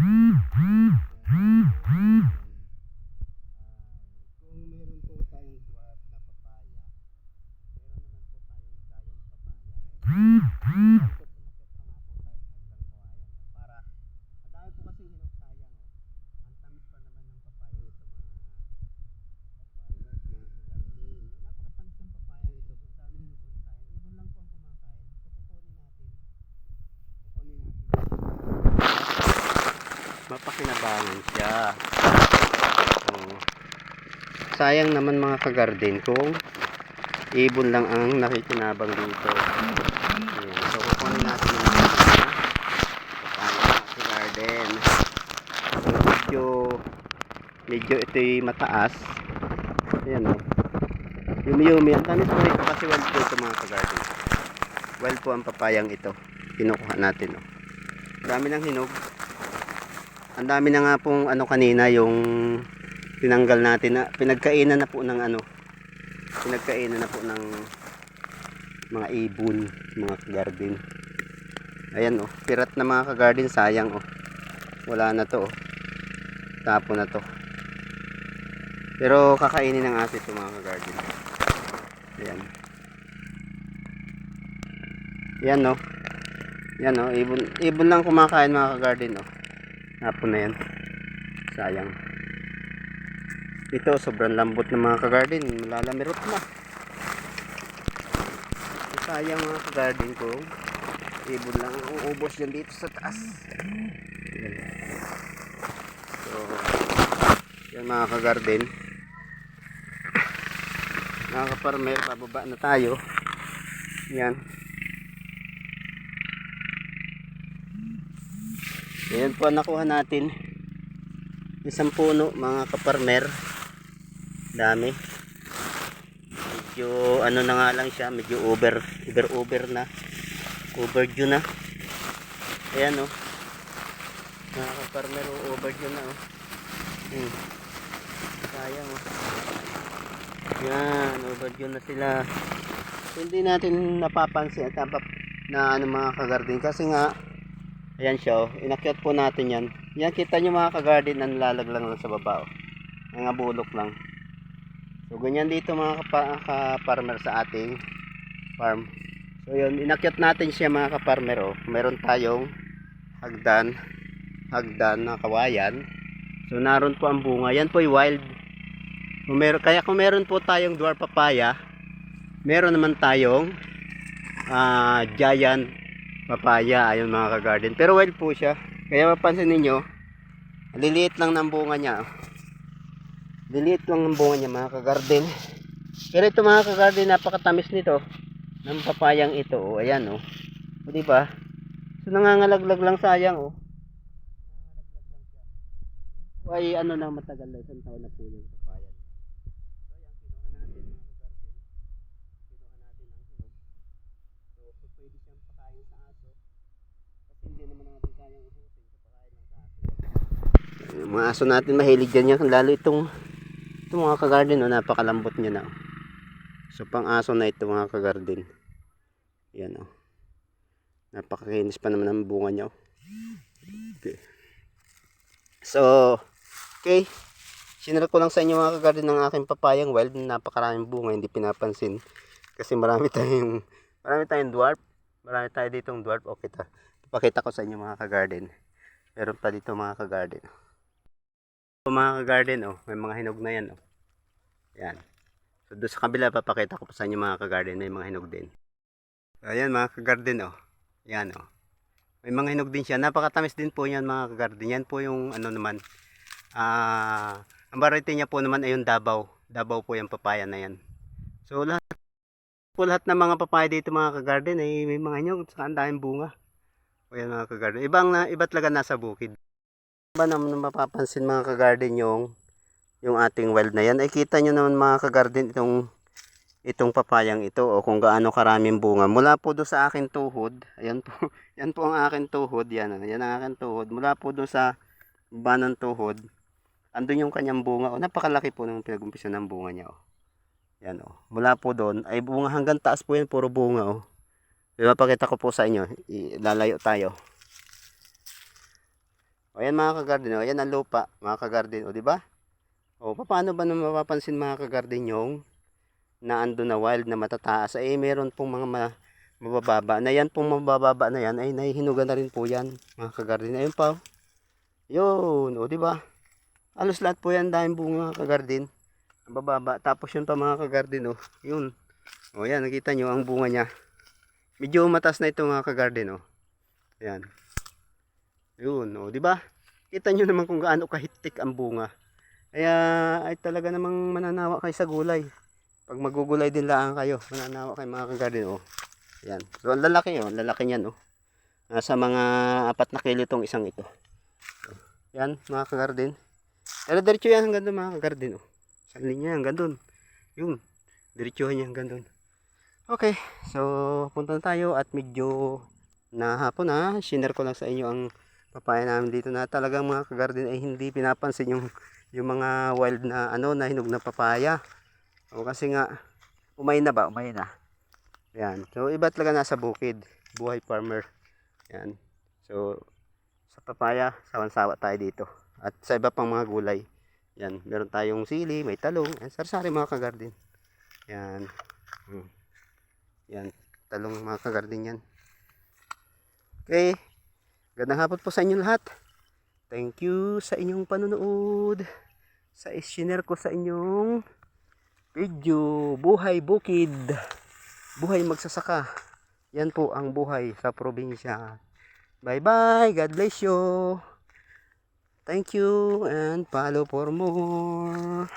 Mm-hmm. Mapakinabangan siya. Oo. Sayang naman mga kagardin kung ibon lang ang nakikinabang dito. Ayan. So kukunin natin yung mga sa garden. So, medyo medyo ito'y mataas. Ayan o. Yumi-yumi. Ang tamis po ito kasi wild po ito mga kagarden. Wild po ang papayang ito. Kinukuha natin o. Dami ng hinog. Ang dami na nga pong ano kanina yung tinanggal natin na pinagkainan na po ng ano pinagkainan na po ng mga ibon mga kagarden ayan oh pirat na mga kagarden sayang oh. Wala na to oh. Tapo na to. Pero kakainin ng aso ito mga kagarden. Ayan. Yan oh. Yan oh ibon, ibon lang kumakain mga kagarden oh Hapon na yan. Sayang. Ito, sobrang lambot ng mga kagarden. Malalamirot na. Sayang mga kagarden ko. Ibon lang ang uubos yan dito sa taas. Yan. So, yan mga kagarden. Mga kaparmer, bababa na tayo. Yan. Ayan po nakuha natin. Isang puno mga kaparmer. Dami. Medyo ano na nga lang siya. Medyo over. Over over na. Overdue na. Ayan. Oh. Mga kaparmer oh, overdue na. Oh. Hmm. Sayang. Oh. Yan. Overdue na sila. Hindi natin napapansin at na ano mga kagarden kasi nga Ayan siya, oh. inakyat po natin yan. Yan, kita nyo mga ka-garden, ang lalaglang lang sa baba. Oh. Mga bulok lang. So, ganyan dito mga ka-farmer sa ating farm. So, yun, inakyat natin siya mga ka-farmer. Oh. Meron tayong hagdan, hagdan na kawayan. So, naroon po ang bunga. Yan po ay wild. Kung meron, kaya kung meron po tayong dwarf papaya, meron naman tayong ah, giant papaya ayun mga ka-garden. Pero wild po siya. Kaya mapansin ninyo liliit lang ng bunga niya. Liliit lang ng bunga niya mga ka-garden. Pero ito mga ka-garden napakatamis nito. Ng papayang ito oh, ayan oh. O diba so nangangalaglag lang sayang oh. Ay ano na matagal na isang taon na po yung papaya so ayan kinuha natin mga ka-garden kinuha natin ang hinog So, so pwede siyang pakain sa aso. Kasi hindi naman natin kayang ubusin sa pakain ng aso. Yung mga aso natin mahilig dyan yan. Lalo itong, itong mga kagarden, oh, napakalambot niya na. oh. So, pang aso na ito mga kagarden. Yan. Oh. Napakakinis pa naman ang bunga niya. oh. Okay. So, okay. Sinara ko lang sa inyo mga kagarden ng aking papayang wild. Napakaraming bunga, hindi pinapansin. Kasi marami tayong Marami tayong dwarf. Marami tayo ditong dwarf. O kita. Ipakita ko sa inyo mga ka-garden. Meron pa dito mga ka-garden. So, mga ka-garden, oh, may mga hinog na yan. Oh. Yan. So doon sa kabila, papakita ko pa sa inyo mga ka-garden. May mga hinog din. Ayan mga ka-garden. Oh. Yan. Oh. May mga hinog din siya. Napakatamis din po yan mga ka-garden. Yan po yung ano naman. Ah, ang variety niya po naman ay yung Davao. Davao po yung papaya na yan. So lahat po lahat ng mga papaya dito mga kagarden ay may mga nyog saka ang daming bunga. O yan mga kagarden. Ibang na, iba talaga nasa bukid. Ba naman mapapansin mga kagarden yung yung ating wild na yan ay kita nyo naman mga kagarden itong itong papayang ito o kung gaano karaming bunga. Mula po do sa akin tuhod, ayan po, yan po ang akin tuhod, yan, ah, yan ang akin tuhod. Mula po do sa baba ng tuhod, andun yung kanyang bunga. O, napakalaki po ng pinagumpisa ng bunga niya. O. Yan oh. Mula po doon ay bunga hanggang taas po yan puro bunga oh. Ipapakita ko po sa inyo. Lalayo tayo. O yan mga kagarden, o yan ang lupa, mga kagarden, o di ba? O paano ba naman mapapansin mga kagarden yung na ando na wild na matataas ay meron pong mga ma- mabababa na yan pong mabababa na yan ay nahihinugan na rin po yan mga kagarden ayun pa oh. yun o di ba alos lahat po yan dahil bunga kagarden bababa tapos yun pa mga kagarden oh yun o yan nakita nyo ang bunga niya medyo matas na ito mga kagarden oh yan yun o di ba kita nyo naman kung gaano kahitik ang bunga kaya ay talaga namang mananawa kayo sa gulay pag magugulay din lang kayo, mananawa kayo mga kagarden, oh. Yan. So, ang lalaki, oh. Ang lalaki niyan, oh. Nasa mga apat na kilo itong isang ito. Yan, mga kagarden. Pero diretso yan hanggang doon, mga kagarden, oh. Sa linya, hanggang doon. Yun. Diretso niya hanggang doon. Okay. So, punta na tayo at medyo na hapon, ha. Shiner ko lang sa inyo ang papaya namin dito na talagang mga kagarden ay hindi pinapansin yung yung mga wild na ano na hinog na papaya. O kasi nga, umay na ba? Umay na. Yan. So, iba talaga nasa bukid. Buhay farmer. Yan. So, sa papaya, sawan-sawa tayo dito. At sa iba pang mga gulay. Yan. Meron tayong sili, may talong. Yan. Sarsari mga kagarden. Yan. Hmm. Yan. Talong mga kagarden yan. Okay. Gandang hapon po sa inyo lahat. Thank you sa inyong panonood. Sa isinare ko sa inyong video buhay bukid buhay magsasaka yan po ang buhay sa probinsya bye bye God bless you thank you and follow for more